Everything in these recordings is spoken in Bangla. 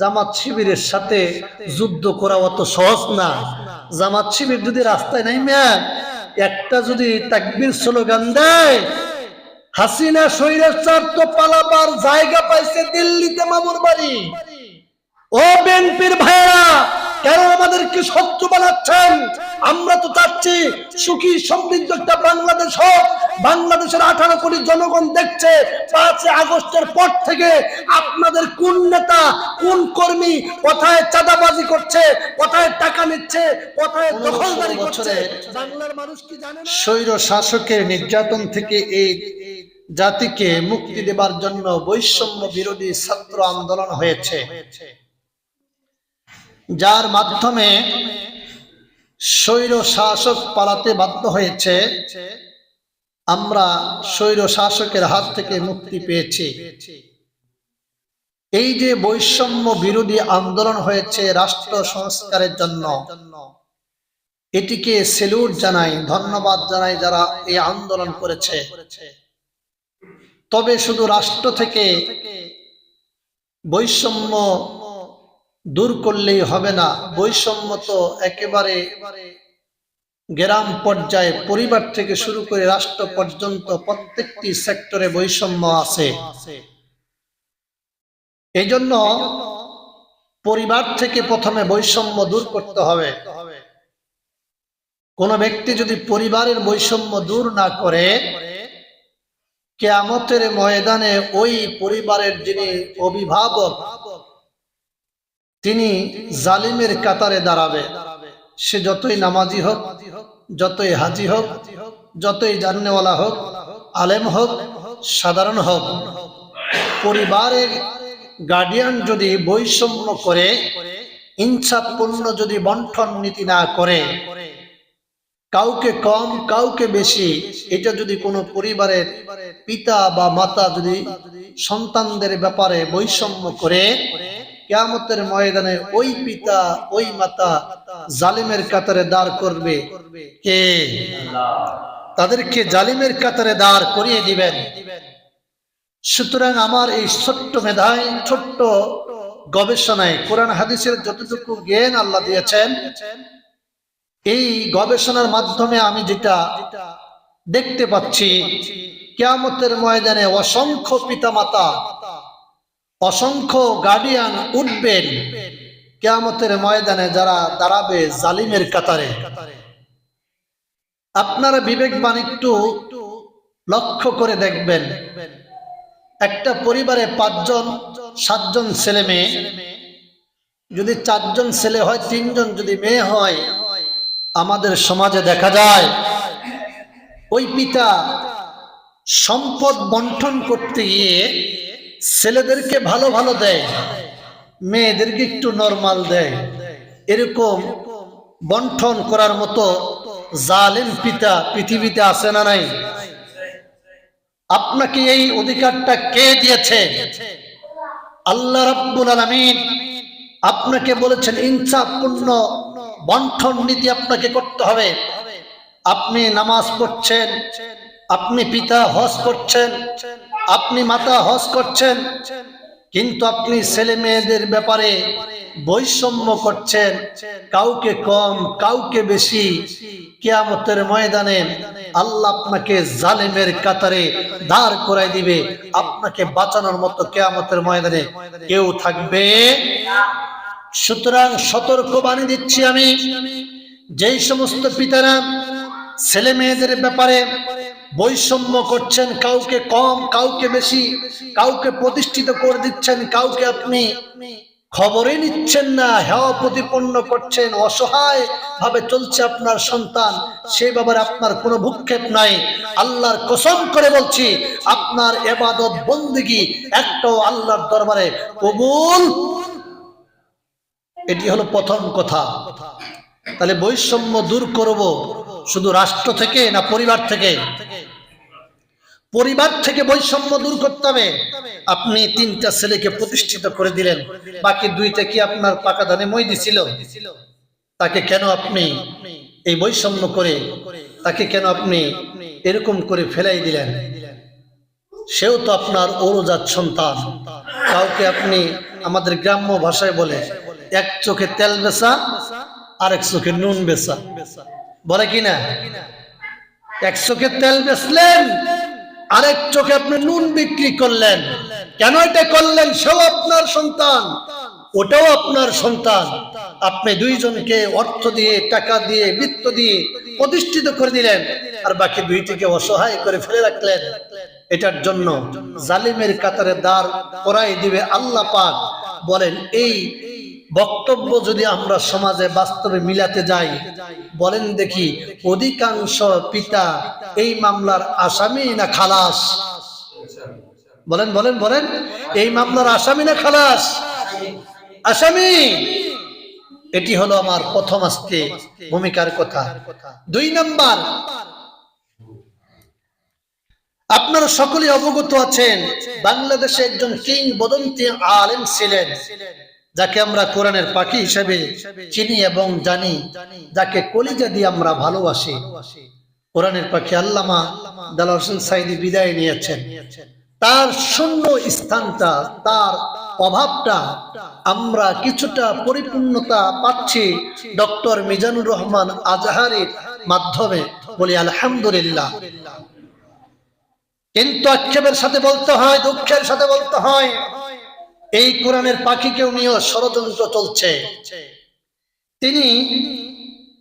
জামাত শিবিরের সাথে যুদ্ধ করা অত সহজ না। জামাত শিবির যদি রাস্তায় নাই ম্যাম একটা যদি তাকবির স্লোগান দেয়, হাসিনা স্বৈরাচার তো পালাবার জায়গা পাইছে দিল্লিতে মামুর বাড়ি। ও বিএনপির ভাইরা কেন আমাদেরকে শত্রু বানাচ্ছেন। আমরা তো চাচ্ছি সুখী সমৃদ্ধ একটা বাংলাদেশ হোক। বাংলাদেশের আঠারো কোটি জনগণ দেখছে পাঁচই আগস্টের পর থেকে আপনাদের কোন নেতা কোন কর্মী কোথায় চাঁদাবাজি করছে কোথায় টাকা নিচ্ছে কোথায় দখলদারি করছে বাংলার মানুষ কি জানে স্বৈর শাসকের নির্যাতন থেকে এই জাতিকে মুক্তি দেবার জন্য বৈষম্য বিরোধী ছাত্র আন্দোলন হয়েছে। যার মাধ্যমে স্বৈর শাসক পালাতে বাধ্য হয়েছে, আমরা স্বৈর শাসকের হাত থেকে মুক্তি পেয়েছি। এই যে বৈষম্য বিরোধী আন্দোলন হয়েছে রাষ্ট্র সংস্কারের জন্য, এটিকে সেলুট জানাই, ধন্যবাদ জানাই যারা এই আন্দোলন করেছে। তবে শুধু রাষ্ট্র থেকে বৈষম্য দূর করলেই হবে না। বৈষম্য তো একেবারে গ্রাম পর্যায়ে পরিবার থেকে শুরু করে রাষ্ট্র পর্যন্ত প্রত্যেকটি সেক্টরে বৈষম্য আছে। এই জন্য পরিবার থেকে প্রথমে বৈষম্য দূর করতে হবে। কোন ব্যক্তি যদি পরিবারের বৈষম্য দূর না করে, কেয়ামতের ময়দানে ওই পরিবারের যিনি অভিভাবক তিনি জালিমের কাতারে দাঁড়াবে। সে যতই নামাজি হোক, যতই হাজি হোক, যতই জাননেওয়ালা হোক, আলেম হোক, সাধারণ হোক, পরিবারের গার্ডিয়ান যদি বৈষম্য করে, ইনসাফপূর্ণ যদি বন্ঠন নীতি না করে, কাউকে কম, কাউকে বেশি, এটা যদি কোনো পরিবারের পিতা বা মাতা যদি সন্তানদের ব্যাপারে বৈষম্য করে কেয়ামতের ময়দানে ওই পিতা, ওই মাতা জালিমের কাতারে দাঁড় করবে। কে তাদেরকে জালিমের কাতারে দাঁড় করিয়ে দিবেন। সুতরাং আমার এই ছোট্ট মেধায়, ছোট্ট গবেষণায় কোরআন, হাদিসের যতটুকু জ্ঞান আল্লাহ দিয়েছেন, এই গবেষণার মাধ্যমে আমি যেটা দেখতে পাচ্ছি, কেয়ামতের ময়দানে অসংখ্য পিতামাতা অসংখ্য গার্ডিয়ান উঠবেন কেয়ামতের ময়দানে যারা দাঁড়াবে জালিমের কাতারে। আপনারা বিবেকবান একটু লক্ষ্য করে দেখবেন, একটা পরিবারে পাঁচজন, সাতজন ছেলে মেয়ে। যদি চারজন ছেলে হয়, তিনজন যদি মেয়ে হয়, আমাদের সমাজে দেখা যায়, ওই পিতা সম্পদ বন্টন করতে গিয়ে ছেলেদেরকে ভালো ভালো দেয়, মেয়েদেরকে একটু নর্মাল দেয়। এরকম বন্টন করার মতো জালেম পিতা পৃথিবীতে আছে না নাই? আপনাকে এই অধিকারটা কে দিয়েছে? আল্লাহ রাব্বুল আলামিন আপনাকে বলেছেন, ইনসাফপূর্ণ বন্টন নীতি আপনাকে করতে হবে। আপনি নামাজ পড়ছেন, আপনি পিতা হজ করছেন আপনি মাতা হজ করছেন, কিন্তু আপনি ছেলে মেয়েদের ব্যাপারে বৈষম্য করছেন, কাউকে কম, কাউকে বেশি। কেয়ামতের ময়দানে আল্লাহ আপনাকে জালেমের কাতারে দাঁড় করাই দিবে। আপনাকে বাঁচানোর মতো কেয়ামতের ময়দানে কেউ থাকবে সুতরাং সতর্ক বাণী দিচ্ছি আমি, যেই সমস্ত পিতারা ছেলে মেয়েদের ব্যাপারে বৈষম্য করছেন কাউকে কম, কাউকে বেশি, কাউকে প্রতিষ্ঠিত করে দিচ্ছেন, কাউকে আপনি খবরে নিচ্ছেন না হেওয়া প্রতিপন্ন করছেন অসহায় ভাবে চলছে আপনার সন্তান সেই ব্যাপারে আপনার কোনো ভূক্ষেপ নাই। আল্লাহর কসম করে বলছি, আপনার এবাদত বন্দিগি একটাও আল্লাহর দরবারে কবুল। এটি হলো প্রথম কথা। তাহলে বৈষম্য দূর করব শুধু রাষ্ট্র থেকে না পরিবার থেকে? পরিবার থেকে বৈষম্য দূর করতে হবে। আপনি তিনটা ছেলেকে প্রতিষ্ঠিত করে দিলেন। বাকি দুইটা কি আপনার পাকা ধানে মই দিছিল? তাকে কেন আপনি এই বৈষম্য করে, তাকে কেন আপনি এরকম করে ফেলাই দিলেন? সেও তো আপনার ওরজাত সন্তান। কাউকে আপনি আমাদের গ্রাম্য ভাষায় বলে, এক চোখে তেল বেচা, আরেক চোখে নুন বেচা। বলে কি না এক চোখে তেল বেচলেন আরেক চোখে আপনি নুন বিক্রি করলেন। কেন এটা করলেন? সেও আপনার সন্তান। ওটাও আপনার সন্তান। আপনি দুইজনকে অর্থ দিয়ে, টাকা দিয়ে, বৃত্ত দিয়ে প্রতিষ্ঠিত করে দিলেন। আর বাকি দুইটিকে অসহায় করে ফেলে রাখলেন। এটার জন্য জালিমের কাতারে দাঁড় করাই দিবে আল্লাহ পাক। বলেন, এই বক্তব্য যদি আমরা সমাজে বাস্তবে মিলাতে যাই, বলেন দেখি অধিকাংশ পিতা এই মামলার আসামি না খালাস? বলেন বলেন বলেন। এই মামলার আসামি না খালাস? আসামি। এটি হলো আমার প্রথম আজকে ভূমিকার কথা। দুই নাম্বার। আপনারা সকলে অবগত আছেন, বাংলাদেশে একজন কিং বদন্তি আলেম ছিলেন। যাকে আমরা কোরআনের পাখি হিসেবে চিনি এবং জানি, যাকে কলিজা দিয়ে আমরা ভালোবাসি। কোরআনের পাখি আল্লামা দাল হোসেন সাইদি বিদায় নিয়েছেন। তার শূন্য স্থানটা, তার অভাবটা আমরা কিছুটা পরিপূর্ণতা পাচ্ছি ডক্টর মিজানুর রহমান আজহারের মাধ্যমে বলি আলহামদুলিল্লাহ। কিন্তু আক্ষেপের সাথে বলতে হয়, দুঃখের সাথে বলতে হয় এই কোরআনের পাখিকেও নিয়েও ষড়যন্ত্র চলছে। তিনি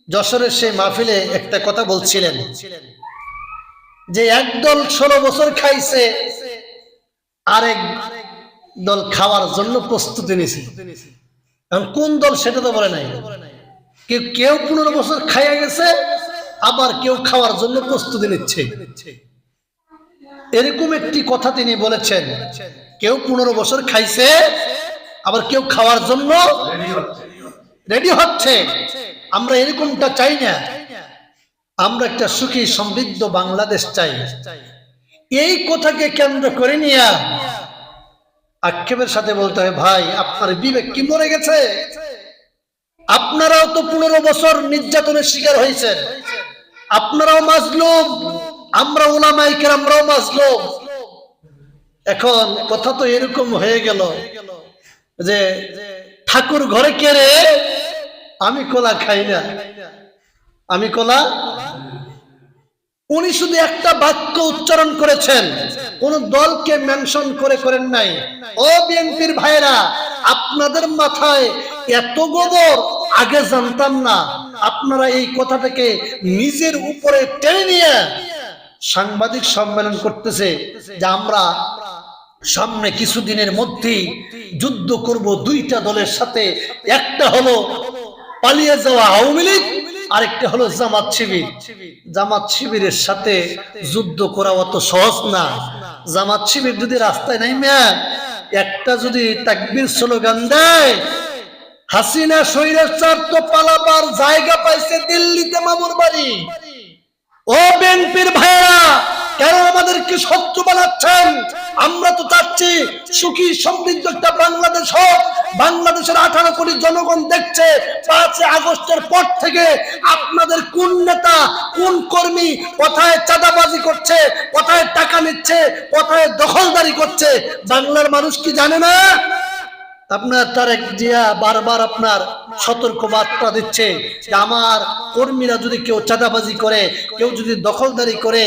যশোরের সেই মাহফিলে একটা কথা বলছিলেন যে একদল ষোলো বছর খাইছে, আরেক দল খাওয়ার জন্য প্রস্তুতি নিছে। এখন কোন দল সেটা তো বলে নাই। কেউ কেউ পনেরো বছর খাইয়া গেছে, আবার কেউ খাওয়ার জন্য প্রস্তুতি নিচ্ছে। এরকম একটি কথা তিনি বলেছেন। কেউ পনেরো বছর খাইছে আবার কেউ খাওয়ার জন্য রেডি হচ্ছে। আমরা এরকমটা চাই না। আমরা একটা সুখী সমৃদ্ধ বাংলাদেশ চাই। এই কথাকে কেন্দ্র করে নিয়ে আক্ষেপের সাথে বলতে হয় ভাই আপনার বিবেক কি মরে গেছে? আপনারাও তো পনেরো বছর নির্যাতনের শিকার হয়েছেন। আপনারাও মাজলুম। আমরা ওলামাইকের আমরাও মাজলুম। এখন কথা তো এরকম হয়ে গেল যে ঠাকুর ঘরে কেড়ে আমি কলা খাই না। আমি কলা? উনি শুধু একটা বাক্য উচ্চারণ করেছেন। কোন দলকে মেনশন করে করেন নাই। ও বিএনপির ভাইরা আপনাদের মাথায় এত গোবর, আগে জানতাম না। আপনারা এই কথাটাকে নিজের উপরে টেনে নিয়ে সাংবাদিক সম্মেলন করতেছে যে আমরা সামনে কিছুদিনের মধ্যেই যুদ্ধ করব দুইটা দলের সাথে। একটা হলো পালিয়ে যাওয়া আওয়ামী লীগ, আরেকটা হলো জামাত শিবির। জামাত শিবিরের সাথে যুদ্ধ করা অত সহজ না। জামাত শিবির যদি রাস্তায় নাই ম্যাম একটা যদি তাকবির স্লোগান দেয়, হাসিনা স্বৈরাচার তো পালাবার জায়গা পাইছে দিল্লিতে মামুর বাড়ি। ও বিএনপির ভাইরা আমাদেরকে শত্রু বানাচ্ছেন। আমরা তো চাচ্ছি সুখী, সমৃদ্ধ একটা বাংলাদেশ হোক। বাংলাদেশের আঠারো কোটি জনগণ দেখছে, পাঁচই আগস্টের পর থেকে আপনাদের কোন নেতা, কোন কর্মী কোথায় চাঁদাবাজি করছে, কোথায় টাকা নিচ্ছে, কোথায় দখলদারি করছে, বাংলার মানুষ কি জানে না? আপনার তারেক জিয়া বারবার আপনার সতর্ক বার্তা দিচ্ছে যে আমার কর্মীরা যদি কেউ চাঁদাবাজি করে, কেউ যদি দখলদারি করে,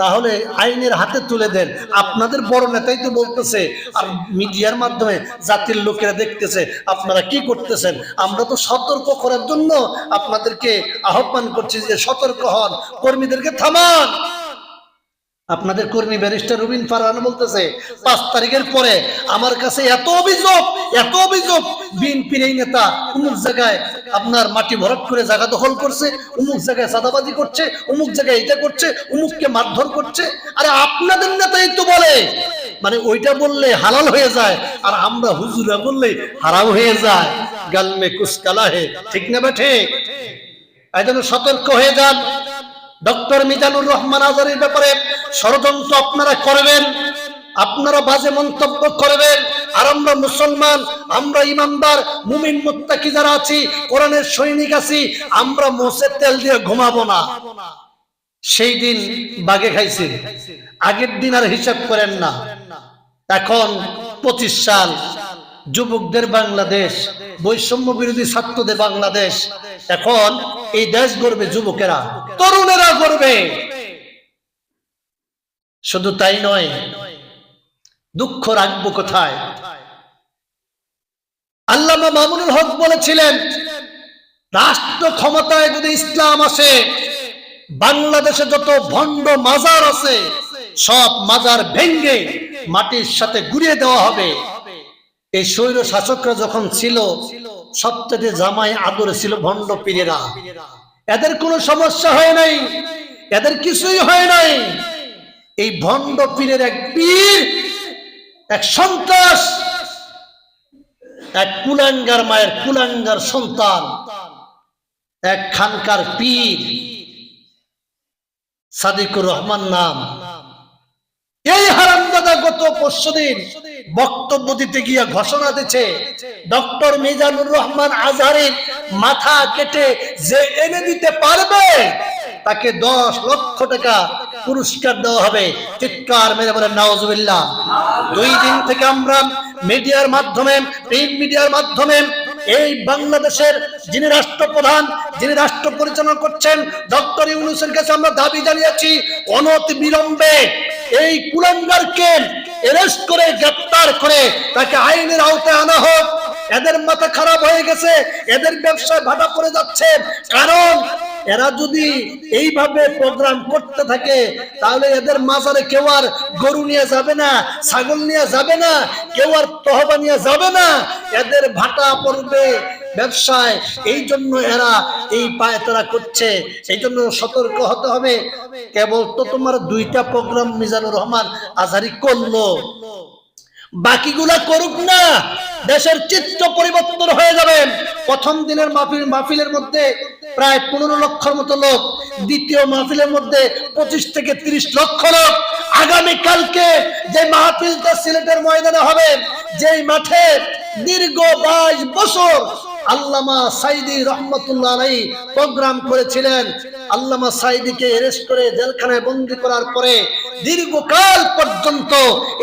তাহলে আইনের হাতে তুলে দেন। আপনাদের বড় নেতাই তো বলতেছে, আর মিডিয়ার মাধ্যমে জাতির লোকেরা দেখতেছে, আপনারা কি করতেছেন? আমরা তো সতর্ক করার জন্য আপনাদেরকে আহ্বান করছি যে সতর্ক হন, কর্মীদেরকে থামান। আপনাদের কর্মী ব্যারিস্টার রুবিন ফারহান বলতেছে, পাঁচ তারিখের পরে আমার কাছে এত অভিযোগ এত অভিযোগ, বিএনপির এই নেতা অমুক জায়গায় আপনার মাটি ভরাট করে জায়গা দখল করছে, অমুক জায়গায় সাদাবাজি করছে, অমুক জায়গায় এটা করছে, অমুককে মারধর করছে। আরে আপনাদের নেতাই তো বলে মানে ওইটা বললে হালাল হয়ে যায়, আর আমরা হুজুরা বললে হারাম হয়ে যায়। গালমে কুসকালা হে, ঠিক না বেঠে এই জন্য সতর্ক হয়ে যান। ডক্টর মিজানুর রহমান আজারের ব্যাপারে ষড়যন্ত্র আপনারা করবেন, আপনারা বাজে মন্তব্য করবেন, আর আমরা মুসলমান, আমরা ইমানদার, মুমিন মুত্তাকি যারা আছি, কোরআনের সৈনিক আছি, আমরা মোষের তেল দিয়ে ঘুমাবো না। সেই দিন বাগে খাইছে আগের দিন আর হিসাব করেন না। এখন পঁচিশ সাল যুবকদের বাংলাদেশ, বৈষম্য বিরোধী ছাত্রদের বাংলাদেশ। এখন এই দেশ গড়বে যুবকেরা, তরুণেরা গড়বে শুধু তাই নয়, দুঃখ রাখব কোথায়? আল্লামা মামুনুল হক বলেছিলেন, রাষ্ট্র ক্ষমতায় যদি ইসলাম আসে, বাংলাদেশে যত ভণ্ড মাজার আছে, সব মাজার ভেঙ্গে মাটির সাথে গুড়িয়ে দেওয়া হবে। এই স্বৈর শাসকরা যখন ছিল, সবচেয়ে জামাই আদরে ছিল ভণ্ড পীরেরা। এদের কোনো সমস্যা হয় নাই, এদের কিছুই হয় নাই। এই ভণ্ড পীরের এক পীর, এক সন্ত্রাস, এক কুলাঙ্গার মায়ের কুলাঙ্গার সন্তান, এক খানকার পীর, সাদিকুর রহমান নাম। এই হারামদাদা গত পরশু দিন বক্তব্য দিতে গিয়ে ঘোষণা দিচ্ছে ডক্টর মিজানুর রহমান আজহারের মাথা কেটে যে এনে দিতে পারবে, তাকে দশ লক্ষ টাকা পুরস্কার দেওয়া হবে। চিৎকার মেরে বলেন নওয়াজুবিল্লাহ দুই দিন থেকে আমরা মিডিয়ার মাধ্যমে, প্রিন্ট মিডিয়ার মাধ্যমে এই বাংলাদেশের যিনি রাষ্ট্রপ্রধান, যিনি রাষ্ট্র পরিচালনা করছেন, ডক্টর ইউনুসের কাছে আমরা দাবি জানিয়েছি অনতি বিলম্বে এই কুলাঙ্গারকে অ্যারেস্ট করে, গ্রেপ্তার করে, তাকে আইনের আওতায় আনা হোক। এদের মাথা খারাপ হয়ে গেছে, এদের ব্যবসায় ভাটা পড়ে যাচ্ছে। কারণ এরা যদি এইভাবে প্রোগ্রাম করতে থাকে, তাহলে এদের মাজারে কেউ আর গরু নিয়ে যাবে না, ছাগল নিয়ে যাবে না, কেউ আর তহবা নিয়ে যাবে না। এদের ভাটা পড়বে ব্যবসায়। এই জন্য এরা এই পায় তারা করছে। সেই জন্য সতর্ক হতে হবে। কেবল তো তোমার দুইটা প্রোগ্রাম মিজানুর রহমান আজারি করল। বাকিগুলা করুক না, দেশের চিত্র পরিবর্তন হয়ে যাবে। প্রথম দিনের মাহফিল, মাহফিলের মধ্যে প্রায় পনেরো লক্ষর মতো লোক, দ্বিতীয় মাহফিলের মধ্যে পঁচিশ থেকে তিরিশ লক্ষ লোক। আগামী কালকে যে মাহফিলটা সিলেটের ময়দানে হবে, যেই মাঠে দীর্ঘ বাইশ বছর আল্লামা সাইদি রহমতুল্লাহ আলাই প্রোগ্রাম করেছিলেন, আল্লামা সাইদিকে অ্যারেস্ট করে জেলখানায় বন্দি করার পরে দীর্ঘকাল পর্যন্ত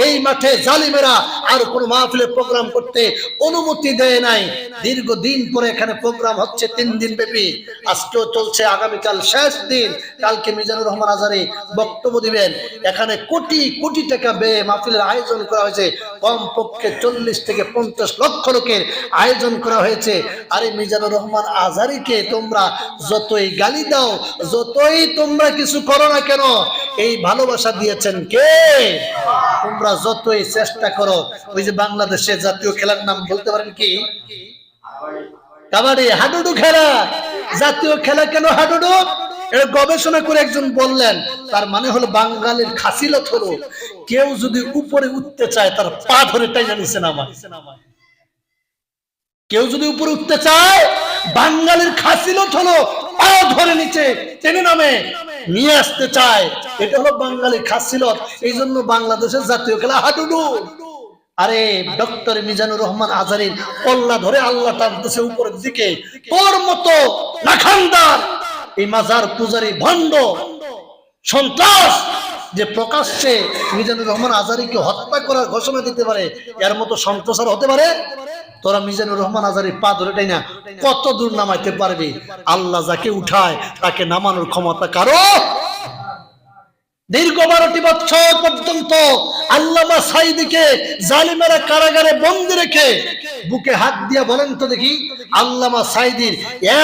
এই মাঠে জালিমেরা আর কোন মাহফিলের প্রোগ্রাম করতে অনুমতি দেয় নাই। দীর্ঘদিন পরে এখানে প্রোগ্রাম হচ্ছে তিন দিন ব্যাপী। আজকেও চলছে আগামীকাল শেষ দিন। কালকে মিজানুর রহমান আজারি বক্তব্য দিবেন। এখানে কোটি কোটি টাকা ব্যয়ে মাহফিলের আয়োজন করা হয়েছে। কমপক্ষে চল্লিশ থেকে পঞ্চাশ লক্ষ লোকের আয়োজন করা হয়েছে। আরে মিজানুর রহমান আজারিকে তোমরা যতই গালি দাও, যতই তোমরা কিছু করো না কেন, এই ভালোবাসা দিয়েছেন কে? তোমরা যতই চেষ্টা করো, ওই যে বাংলাদেশের জাতীয় খেলার নাম বলতে পারেন কি? কাবাডি, হাডুডু খেলা। জাতীয় খেলা কেন হাডুডু? এটা গবেষণা করে একজন বললেন, তার মানে হলো বাঙালির খাসিলত হলো, কেউ যদি উপরে উঠতে চায়, তার পা ধরে টাইনা নিছে নামায় কেউ যদি উপরে উঠতে চায়, বাঙালির খাসিলত হলো পা ধরে নিচে টেনে নামে। নিয়ে আসতে চায়। এটা হলো বাঙালি খাসিলত। এই জন্য বাংলাদেশের জাতীয় খেলা হাডুডু। আরে, ডক্টর মিজানুর রহমান আজারির পল্লা ধরে আল্লাহ টানতেছে উপরের দিকে। তোর মতো এই মাজার পূজারি ভণ্ড। সন্ত্রাস। যে প্রকাশ্যে মিজানুর রহমান আজারিকে হত্যা করার ঘোষণা দিতে পারে, এর মতো সম্প্রসার হতে পারে? তোরা মিজানুর রহমান আজারি পা ধরে টাই না কত দূর নামাইতে পারবি? আল্লাহ যাকে উঠায়, তাকে নামানোর ক্ষমতা কারও? দীর্ঘ বারোটি বছর পর্যন্ত আল্লামা সাইদিকে জালিমেরা কারাগারে বন্দি রেখে বুকে হাত দিয়া বলেন তো দেখি, আল্লামা সাইদির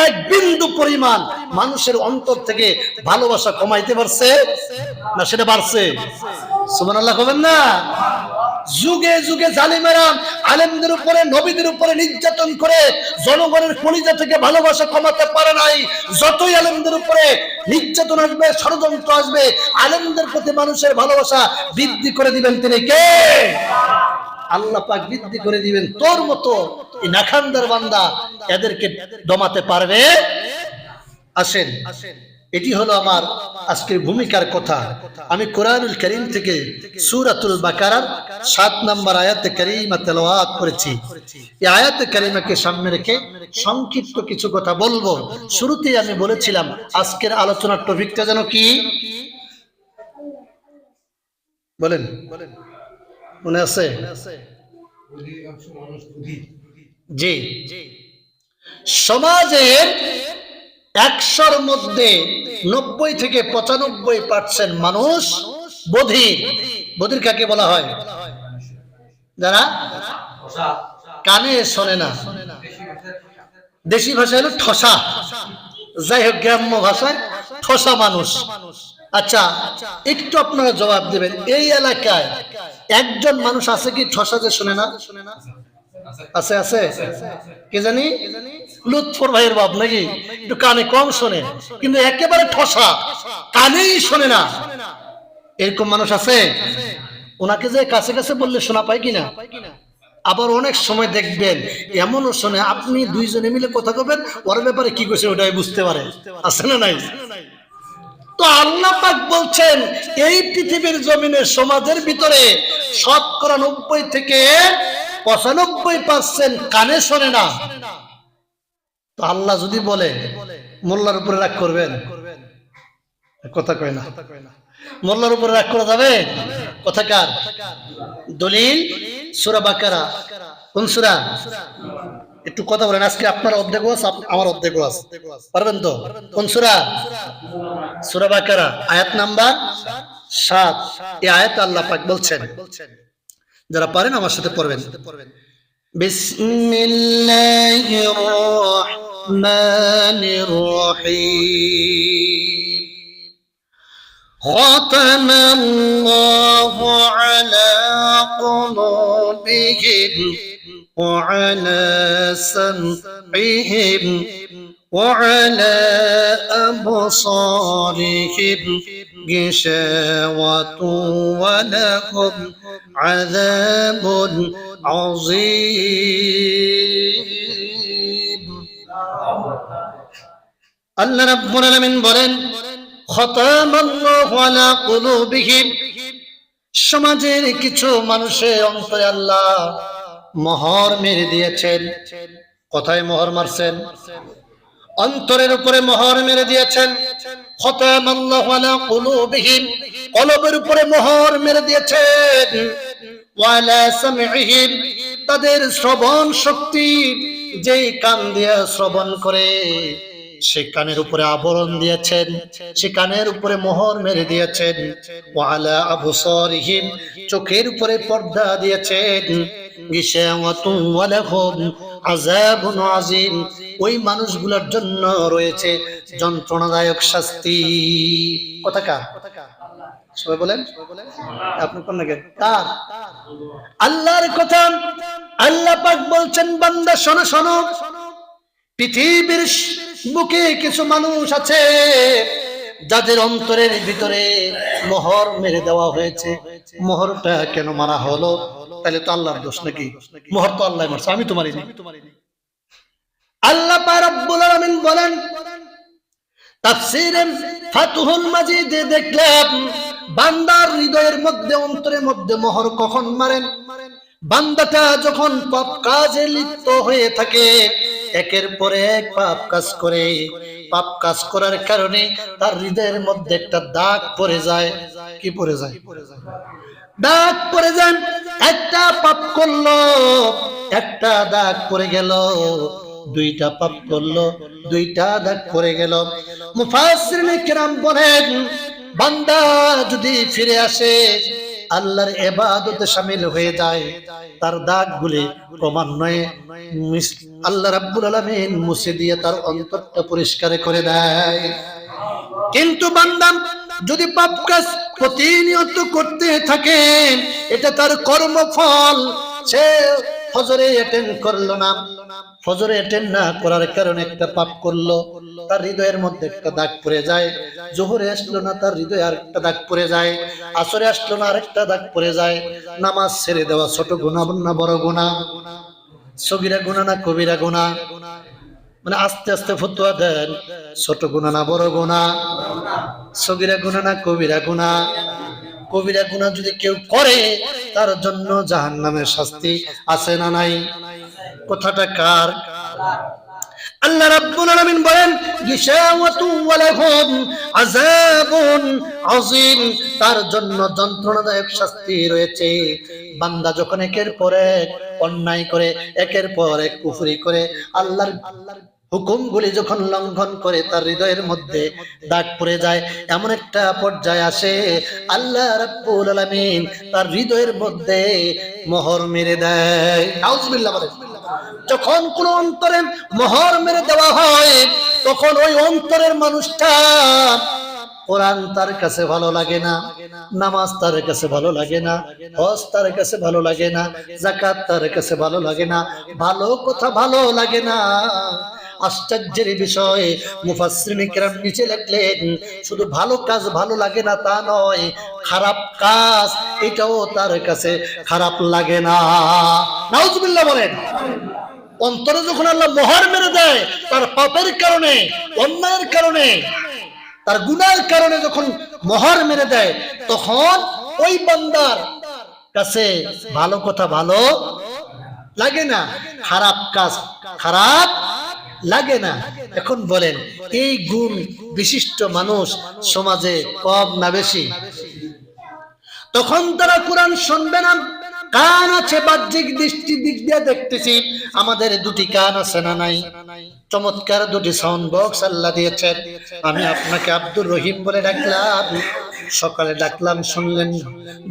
এক বিন্দু পরিমাণ মানুষের অন্তর থেকে ভালোবাসা কমাইতে পারছে না সেটা বাড়ছে? সুমান আল্লাহ কবেন না? যুগে যুগে জালিমেরা আলেমদের উপরে, নবীদের উপরে নির্যাতন করে জনগণের কলিজা থেকে ভালোবাসা কমাতে পারে নাই। যতই আলেমদের উপরে নির্যাতন আসবে, ষড়যন্ত্র আসবে, আলেমদের প্রতি মানুষের ভালোবাসা বৃদ্ধি করে দিবেন তিনি কে? আল্লাহ পাক বৃদ্ধি করে দিবেন। তোর মতো এই নাখান্দার বান্দা এদেরকে দমাতে পারবে? আসেন। এটি হলো আমার আজকের ভূমিকার কথা। আমি কোরআনুল করিম থেকে সুরাতুল বাকারার সাত নম্বর আয়াতে করিমা তেলাওয়াত করেছি। এই আয়াতে করিমাকে সামনে রেখে সংক্ষিপ্ত কিছু কথা বলব। শুরুতেই আমি বলেছিলাম, আজকের আলোচনার টপিকটা যেন কি? বলেন। মনে আছে? জি। সমাজের একশোর মধ্যে নব্বই থেকে পঁচানব্বই পার্সেন্ট মানুষ বধির। বধির কাকে বলা হয়? যারা কানে শোনে না। দেশি ভাষা হলো ঠসা। যাই হোক, গ্রাম্য ভাষায় ঠসা মানুষ। আচ্ছা একটু আপনারা জবাব দেবেন। এই এলাকায় একজন মানুষ আছে কি ঠসা যে শোনে না? আছে আছে? কে জানি? লুৎফর ভাইয়ের বাপ নাকি? একটু কানে কম শোনে। কিন্তু একেবারে ঠসা। কানেই শোনে না। এরকম মানুষ আছে? ওনাকে যে কাছে কাছে বললে শোনা পায় কিনা? আবার অনেক সময় দেখবেন এমনও শোনে আপনি দুইজনে মিলে কথা কবেন ওর ব্যাপারে কি করছে ওটাই বুঝতে পারে। আছে না নাই? তো আল্লাহ পাক বলছেন এই পৃথিবীর জমিনের সমাজের ভিতরে শতকরা নব্বই থেকে পঁচানব্বই পার্সেন্ট কানে শোনে না। তো আল্লাহ যদি বলে, মোল্লার উপরে রাগ করবেন? কথা কয় না। মোল্লার উপরে রাগ করা যাবে? কথাকার দলিল সুরা বাকারা। কোন সুরা? একটু কথা বলেন, আজকে আপনার অর্ধেক আপ- আমার অর্ধেক পারবেন তো? কোন সুরা? সুরা বাকারা, আয়াত নাম্বার সাত। এই আয়াত আল্লাহ পাক বলছেন। যারা পারেন আমার সাথে পড়বেন বিসমিল্লাহির রহমানির রহিম ختم الله على قلوبهم وعلى سمعهم وعلى أبصارهم غشاوة ولهم عذاب عظيم আল্লাহ রাব্বুল আলামিন বলেন খতামাল্লাহু আলা কুলুবিহিম সমাজের কিছু মানুষের অন্তরে আল্লাহ মোহর মেরে দিয়েছেন কথায় মোহর মারছেন অন্তরের উপরে মোহর মেরে দিয়েছেন খতামাল্লাহু আলা কুলুবিহিম কলবের উপরে মোহর মেরে দিয়েছেন। তাদের শ্রবণ শক্তি যেই কান দিয়ে শ্রবণ করে। সে কানের উপরে আবরণ দিয়েছেন, সে কানের উপরে মোহর মেরে দিয়েছেন। ওয়ালা আবসারিহিম, চোখের উপরে পর্দা দিয়েছেন। আযীম, ওই মানুষগুলোর জন্য রয়েছে যন্ত্রণাদায়ক শাস্তি। কথা কার? সবাই বলেন। আপনি নাকি? কার? আল্লাহর কথা। আল্লাহ পাক বলছেন, বান্দা, শোনো শোনো। পৃথিবীর বুকে কিছু মানুষ আছে যাদের অন্তরের ভিতরে মোহর মেরে দেওয়া হয়েছে। মোহরটা কেন মারা হলো? তাহলে তো আল্লাহর দোষ নাকি? মোহর তো আল্লাহ মারছে, আমি তো মারিনি। আল্লাহ আলামিন বলেন দেখলাম, বান্দার হৃদয়ের মধ্যে, অন্তরের মধ্যে মোহর কখন মারেন? বান্দাটা যখন পাপ কাজে লিপ্ত হয়ে থাকে, একের পরে এক পাপ কাজ করে। পাপ কাজ করার কারণে তার হৃদয়ের মধ্যে একটা দাগ পড়ে যায়। কি পড়ে যায়? দাগ পড়ে যান একটা পাপ করল, একটা দাগ পড়ে গেল। দুইটা পাপ করল, দুইটা দাগ পড়ে গেল। মুফাসসিরিনে কেরাম বলেন, বান্দা যদি ফিরে আসে আল্লাহর এবাদতে সামিল হয়ে যায়। তার দাগগুলি ক্রমান্বয়ে আল্লাহ রাব্বুল আলামিন মুছে দিয়ে তার অন্তরটা পরিষ্কার করে দেয়। কিন্তু বান্দা যদি পাপ কাজ প্রতিনিয়ত করতে থাকেন, এটা তার কর্মফল। সে ফজরে অ্যাটেন্ড করল না। ফজরে অ্যাটেন্ড না করার কারণে একটা পাপ করল। তার হৃদয়ের মধ্যে একটা দাগ পড়ে যায়। জোহরে আসলো না, তার হৃদয়ে আর একটা দাগ পড়ে যায়। আসরে আসলো না আরেকটা দাগ পড়ে যায়। নামাজ ছেড়ে দেওয়া ছোট গুণা না বড় গুণা সগিরা গুণা না কবিরা গুণা মানে আস্তে আস্তে ফতুয়া দেন। ছোট গুণা না বড় গুণা সগিরা গুণা না কবিরা গুণা কবিরা গুণা যদি কেউ করে, তার জন্য জাহান নামের শাস্তি আছে না নাই? কথাটা কার? আল্লাহ রাব্বুল আলামিন বলেন, গিশাওয়াতু ওয়া লাহুম আযাবুন আযীম। তার জন্য যন্ত্রণাদায়ক শাস্তি রয়েছে। বান্দা যখন একের পর এক অন্যায় করে, একের পর এক কুফরি করে, আল্লাহর হুকুমগুলি যখন লঙ্ঘন করে তার হৃদয়ের মধ্যে দাগ পড়ে যায়, এমন একটা পর্যায়ে আসে, আল্লাহ রাব্বুল আলামিন তার হৃদয়ের মধ্যে মোহর মেরে দেয়। আউযুবিল্লাহ বলেন। যখন কোন অন্তরে মোহর মেরে দেওয়া হয়, তখন ওই অন্তরের মানুষটা কোরআন তার কাছে ভালো লাগে না, নামাজ তার কাছে ভালো লাগে না, হজ তার কাছে ভালো লাগে না জাকাত তার কাছে ভালো লাগে না, ভালো কথা ভালো লাগে না। আশ্চর্যের বিষয়। মুফাসসিরিন কিরাম নিচে লিখলেন, শুধু ভালো কাজ ভালো লাগে না তা নয়, খারাপ কাজ এটাও তার কাছে খারাপ লাগে না। বলেন, অন্তরে যখন আল্লাহ মোহর মেরে দেয়, তার পাপের কারণে, অন্যায়ের কারণে, তার গুনার কারণে যখন মোহর মেরে দেয়, তখন ওই বান্দার কাছে ভালো কথা ভালো লাগে না, খারাপ কাজ খারাপ লাগে না। এখন বলেন, এই গুণ বিশিষ্ট মানুষ সমাজে কম না বেশি? তখন তারা কোরআন শুনবে না। কান আছে, বাহ্যিক দৃষ্টি দিক দিয়ে দেখতেছি। আমাদের দুটি কান আছে না নাই? চমৎকার দুটি সাউন্ড বক্স আল্লাহ দিয়েছেন। আমি আপনাকে আব্দুর রহিম বলে ডাকলাম। সকালে ডাকলাম শুনলেন না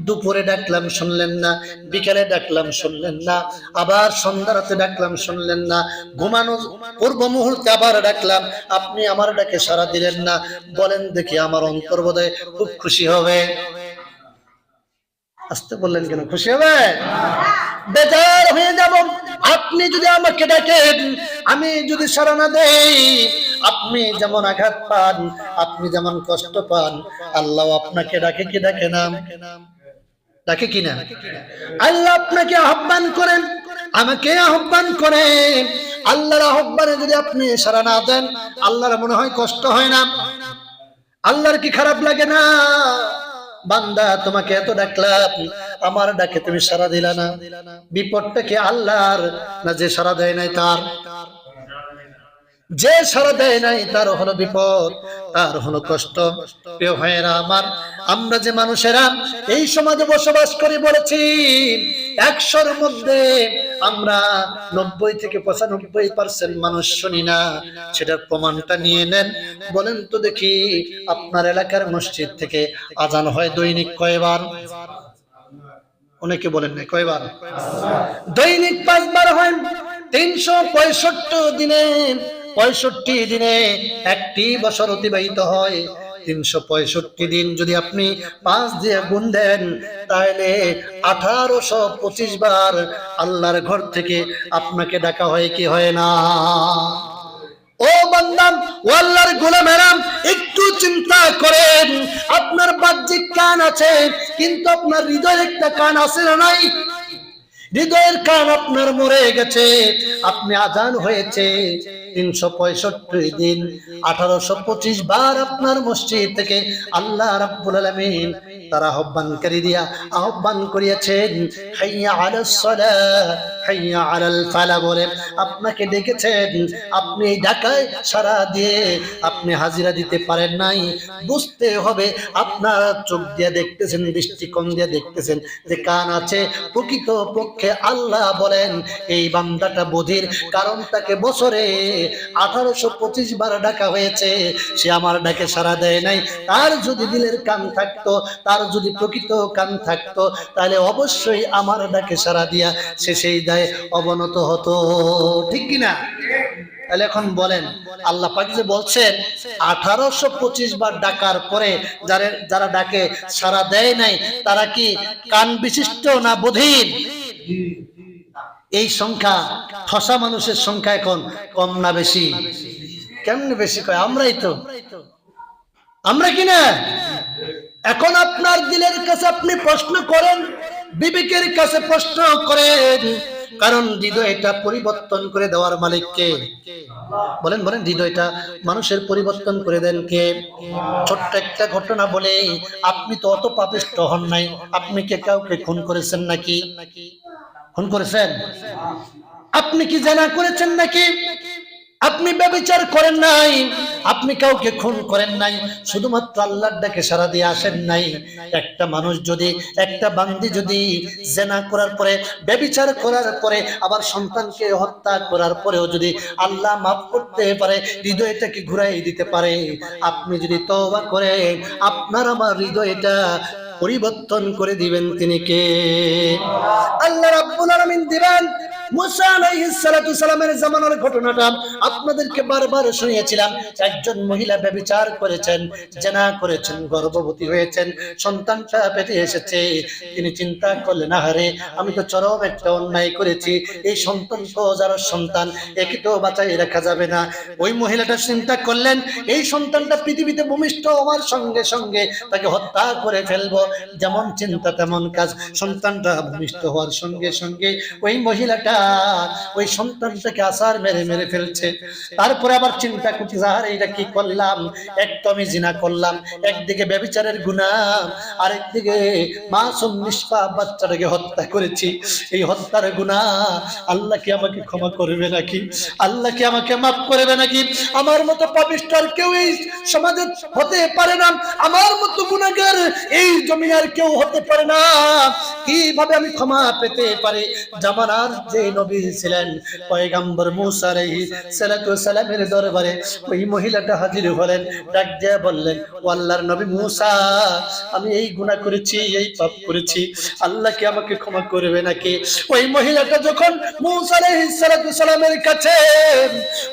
দুপুরে ডাকলাম শুনলেন না, বিকালে ডাকলাম শুনলেন না, আবার সন্ধ্যা রাতে ডাকলাম শুনলেন না ঘুমানো পূর্ব মুহূর্তে আবার ডাকলাম, আপনি আমার ডাকে সারা দিলেন না, বলেন দেখি আমার অন্তর বোধহয় খুব খুশি হবে। আসতে বললেন কেন, খুশি হবে? বেজার হয়ে যাব, আপনি যদি আমাকে ডাকেন, আমি যদি সারা না দেই আপনি যেমন আঘাত পান, আপনি যেমন কষ্ট পান, আল্লাহ আপনাকে ডাকে কি ডাকে না? ডাকে কিনা আল্লাহ আপনাকে আহ্বান করেন, আমাকে আহ্বান করেন। আল্লাহর আহ্বানে যদি আপনি সারা না দেন, আল্লাহর মনে হয় কষ্ট হয় না। আল্লাহর কি খারাপ লাগে না? বান্দা, তোমাকে এত ডাকলাম, আমার ডাকে তুমি সারা দিলা না। বিপদটা কি আল্লাহর, না যে সারা দেয় নাই তার? যে সারা দেয় নাই, তার হলো বিপদ, তার হলো কষ্ট। প্রিয় ভাইয়েরা আমার, আমরা যে মানুষেরা এই সমাজে বসবাস করে বলেছি, একশোর মধ্যে আমরা নব্বই থেকে পঁচানব্বই পার্সেন্ট মানুষ শুনি না। সেটার প্রমাণটা নিয়ে নেন। বলেন তো দেখি, আপনার এলাকার মসজিদ থেকে আজান হয় দৈনিক কয়বার? অনেকে বলেন না কয়বার? দৈনিক পাঁচবার হয়। তিনশো পঁয়ষট্টি দিনে পঁয়ষট্টি দিনে একটি বছর অতিবাহিত হয়। তিনশো পঁয়ষট্টি দিন যদি আপনি পাঁচ দিয়ে গুণ দেন, তাহলে আঠারোশো পঁচিশ বার আল্লাহর ঘর থেকে আপনাকে ডাকা হয় কি হয় না? ও বান্দাম, ও আল্লাহর গোলামেরাম, একটু চিন্তা করেন। আপনার বাহ্যিক কান আছে, কিন্তু আপনার হৃদয়ের একটা কান আছে না নাই? হৃদয়ের কান আপনার মরে গেছে, আপনি আজান হয়েছে। তিনশো পঁয়ষট্টি দিন, আঠারোশো পঁচিশ বার আপনার মসজিদ থেকে আল্লাহ রাব্বুল আলামিন তারা আহ্বানকারী দিয়া আহ্বান করিয়াছেন, হাইয়া আপনাকে ডেকেছেন? আপনি এই ডাকায় সারা দিয়ে আপনি হাজিরা দিতে পারেন নাই। বুঝতে হবে, আপনার চোখ দিয়ে দেখতেছেন, দৃষ্টিকোণ দিয়ে দেখতেছেন যে কান আছে। প্রকৃত পক্ষে আল্লাহ বলেন, এই বান্দাটা বধির, কারণ তাকে বছরে আঠারোশো পঁচিশ বার ডাকা হয়েছে। সে আমার ডাকে সারা দেয় নাই। তার যদি দিলের কান থাকতো, তার যদি প্রকৃত কান থাকতো, তাহলে অবশ্যই আমার ডাকে সারা দিয়া সে সেই দায় অবনত হতো। ঠিক কিনা? তাহলে এখন বলেন, আল্লাহ পাক যে বলছেন, আঠারোশো পঁচিশ বার ডাকার পরে যারা যারা ডাকে, সারা দেয় নাই, তারা কি কান বিশিষ্ট না বধির এই সংখ্যা, ঠসা মানুষের সংখ্যা এখন কম না বেশি? কেমনে বেশি কয়? আমরাই তো। আমরা কি না? এখন আপনার দিলের কাছে আপনি প্রশ্ন করেন, বিবেকের কাছে প্রশ্ন করেন। কারণ হৃদয়টা পরিবর্তন করে দেওয়ার মালিককে বলেন বলেন হৃদয়টা মানুষের পরিবর্তন করে দেন কে? ছোট্ট একটা ঘটনা বলে, আপনি তো অত পাপিষ্ট হন নাই, আপনি কে কাউকে খুন করেছেন নাকি? খুন করেছেন? আপনি কি জানা করেছেন নাকি? আপনি ব্যবচার করেন নাই, আপনি কাউকে খুন করেন নাই, শুধুমাত্র আল্লাহর ডাকে সারা দিয়ে আসেন নাই। একটা মানুষ যদি, একটা বান্দি যদি জেনা করার পরে, ব্যবচার করার পরে, আবার সন্তানকে হত্যা করার পরেও যদি আল্লাহ মাফ করতে পারে, হৃদয়টাকে ঘুরাই দিতে পারে, আপনি যদি তওবা করেন, আপনার আমার হৃদয়টা পরিবর্তন করে দিবেন তিনি কে? আল্লাহ রাব্বুল আলামিন দিবেন মুসা আলাইহিস সালাতু সালামের জামানার ঘটনাটা আপনাদেরকে বারবার শুনিয়েছিলাম। মহিলা করেছেন করেছেন, গর্ভবতী হয়েছেন, সন্তানটা এসেছে। তিনি চিন্তা করলেন, আহারে, আমি তো চরম একটা অন্যায় করেছি। এই সন্তান তো সন্তান, একে তো বাঁচাই রাখা যাবে না। ওই মহিলাটা চিন্তা করলেন, এই সন্তানটা পৃথিবীতে ভূমিষ্ঠ হওয়ার সঙ্গে সঙ্গে তাকে হত্যা করে ফেলব। যেমন চিন্তা, তেমন কাজ। সন্তানটা ভূমিষ্ঠ হওয়ার সঙ্গে সঙ্গে ওই মহিলাটা ওই আসার মেরে মেরে ফেলছে। তারপরে আবার চিন্তা এটা কি করলাম? এক তো আমি জিনা করলাম। একদিকে গুণা, আরেকদিকে মাসুম বাচ্চাটাকে হত্যা করেছি। এই হত্যার গুণা, আল্লাহ কি আমাকে ক্ষমা করবে নাকি? আল্লাহ কি আমাকে মাফ করবে নাকি? আমার মতো পাপিষ্ট কেউ এই সমাজে হতে পারে না। আমার মতো গুণাগার এই জমিনে আর কেউ হতে পারে না। কীভাবে আমি ক্ষমা পেতে পারি? জামানার যে নবী ছিলেন। পয়গাম্বর মুসা দরবারে ওই মহিলাটা হাজির হলেন, ডাক দিয়ে বললেন, ও আল্লাহর নবী মুসা, আমি এই করেছি, এই পাপ করেছি। আল্লাহ কি আমাকে ক্ষমা করবে নাকি? ওই মহিলাটা যখন মুসা কাছে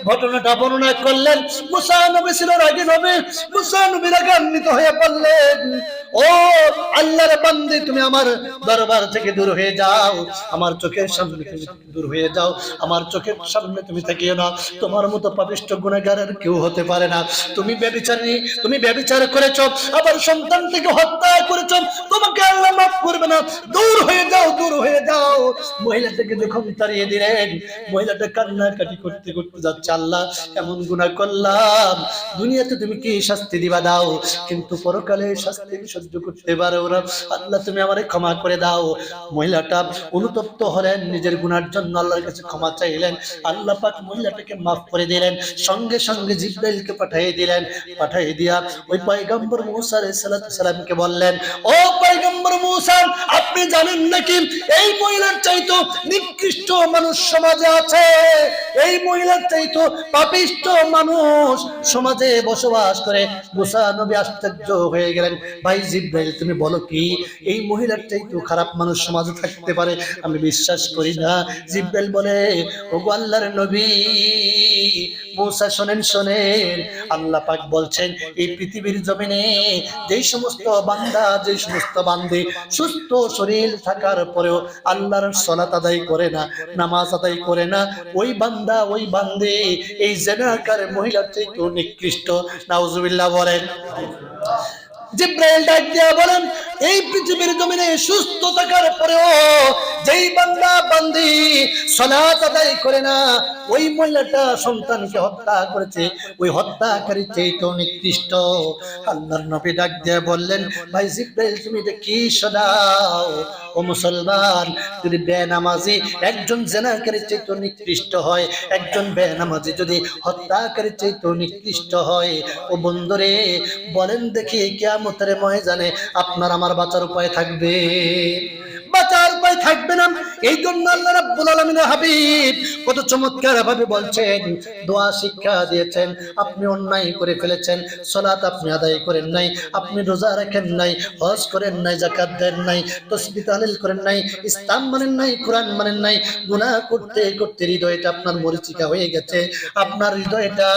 ঘটনাটা বর্ণনা করলেন, মুসা নবী ছিল রাগী নবী, মুসা নবী রাগান্বিত হয়ে ও আল্লাহর বান্দে, তুমি আমার দরবার থেকে দূর হয়ে যাও, আমার চোখের সামনে দূর হয়ে যাও। আমার চোখের সামনে তুমি থাকিও না। তোমার মতো পাপিষ্ট গুণাগার আর কেউ হতে পারে না। তুমি ব্যবিচারী তুমি ব্যবিচার করেছ। আবার সন্তান থেকে হত্যা করেছ। তোমাকে আল্লাহ মাফ করবে না। দূর হয়ে যাও, দূর হয়ে যাও। মহিলাটাকে যখন তাড়িয়ে দিলেন, মহিলাটা কান্নাকাটি করতে করতে যাচ্ছে, আল্লাহ, এমন গুনাহ করলাম। দুনিয়াতে তুমি কি শাস্তি দিবা দাও? কিন্তু পরকালে শাস্তি সহ্য করতে পারো না। আল্লাহ, তুমি আমারে ক্ষমা করে দাও। মহিলাটা অনুতপ্ত হলেন, নিজের গুনার জন্য আল্লাহর কাছে ক্ষমা চাইলেন। আল্লাহ পাক মহিলাটাকে মাফ করে দিলেন, সঙ্গে সঙ্গে জিব্রাইলকে পাঠিয়ে দিলেন। পাঠিয়ে দিয়া ওই পয়গম্বর মুসা আলাইহিস সালামকে বললেন, ও পয়গম্বর মুসা, আপনি জানেন নাকি এই মহিলার চাইতো নিকৃষ্ট মানুষ সমাজে আছে? এই মহিলার চাইতো পাপিষ্ট মানুষ সমাজে বসবাস করে। মুসা নবী আশ্চর্য হয়ে গেলেন, ভাই জিব্রাইল, তুমি বলো কি? এই মহিলার চাইতো খারাপ মানুষ সমাজে থাকতে পারে? আমি বিশ্বাস করি না জিব্রাইল বলে, ওগো আল্লাহর নবী, মুসা শোনেন শোনেন। আল্লাহ পাক বলছেন, এই পৃথিবীর জমিনে যেই সমস্ত বান্দা যে সমস্ত বান্দে সুস্থ শরীর থাকার পরেও আল্লাহর সলাত আদায় করে না, নামাজ আদায় করে না, ওই বান্দা, ওই বান্দে, এই জেনাকার মহিলার চাইতে নিকৃষ্ট। নাউজুবিল্লাহ বলেন। জিব্রাইল ডাক দিয়া বলেন, এই পৃথিবীর জমিনে সুস্থ থাকার পরেও যেই বান্দা বান্দি সালাত আদায় করে না, ওই মহিলাটা সন্তানকে হত্যা করেছে। ওই হত্যাকারী চাইতে নিকৃষ্ট, আল্লাহর নবী ডাক দিয়া বললেন, ভাই জিব্রাইল, তুমি এটা কি শোনাও? ও মুসলমান, যদি বেনামাজি একজন জেনাকারী চাইতে নিকৃষ্ট হয়, একজন বেনামাজি যদি হত্যাকারী চাইতে নিকৃষ্ট হয়, ও বন্ধুরে, বলেন দেখি কেয়ামতের ময়দানে আপনার আমার বাঁচার উপায় থাকবে। বাঁচার উপায় থাকবে না। এই জন্য আল্লাহ রাব্বুল আলামিনের হাবিব কত চমৎকার ভাবে বলছেন, দোয়া শিক্ষা দিয়েছেন, আপনি অন্যায় করে ফেলেছেন, সালাত আপনি আদায় করেন নাই, আপনি রোজা রাখেন নাই, হজ করেন নাই, যাকাত দেন নাই তাহলিল করেন নাই, ইসলাম মানেন নাই মানেন নাই, গুনাহ করতে করতে হৃদয়টা আপনার মরিচিকা হয়ে গেছে, আপনার হৃদয়টা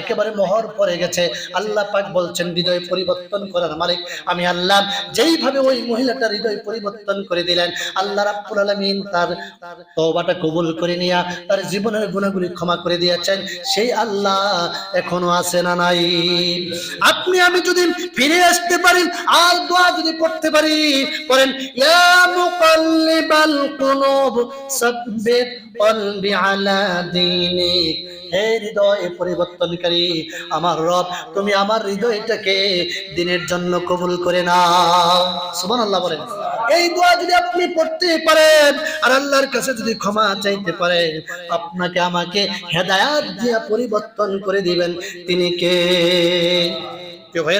একেবারে মোহর পড়ে গেছে। আল্লাহ পাক বলছেন, হৃদয় পরিবর্তন করার মালিক আমি আল্লাহ। যেইভাবে ওই মহিলাটার হৃদয় পরিবর্তন করে দিলেন। আল্লাহ রাব্বুল আলামিন তার তওবাটা কবুল করে নিয়া তার জীবনের গুনাহগুলি ক্ষমা করে দিয়েছেন। সেই আল্লাহ এখনও আছে না নাই। আপনি, আমি যদি ফিরে আসতে পারি, আর দোয়া যদি পড়তে পারি করেন ইয়া মুকাল্লিবাল কুলুব, সাব্বিত হে হৃদয় পরিবর্তনকারী আমার রব তুমি আমার হৃদয়টাকে দিনের জন্য কবুল করে নাও। সুবহানাল্লাহ বলেন। এই আপনি পারেন আর আল্লাহর কাছে যদি ক্ষমা চাইতে পারেন আপনাকে আমাকে হেদায়াত দিয়ে পরিবর্তন করে দিবেন। তিনি কে? ভাইয়েরা,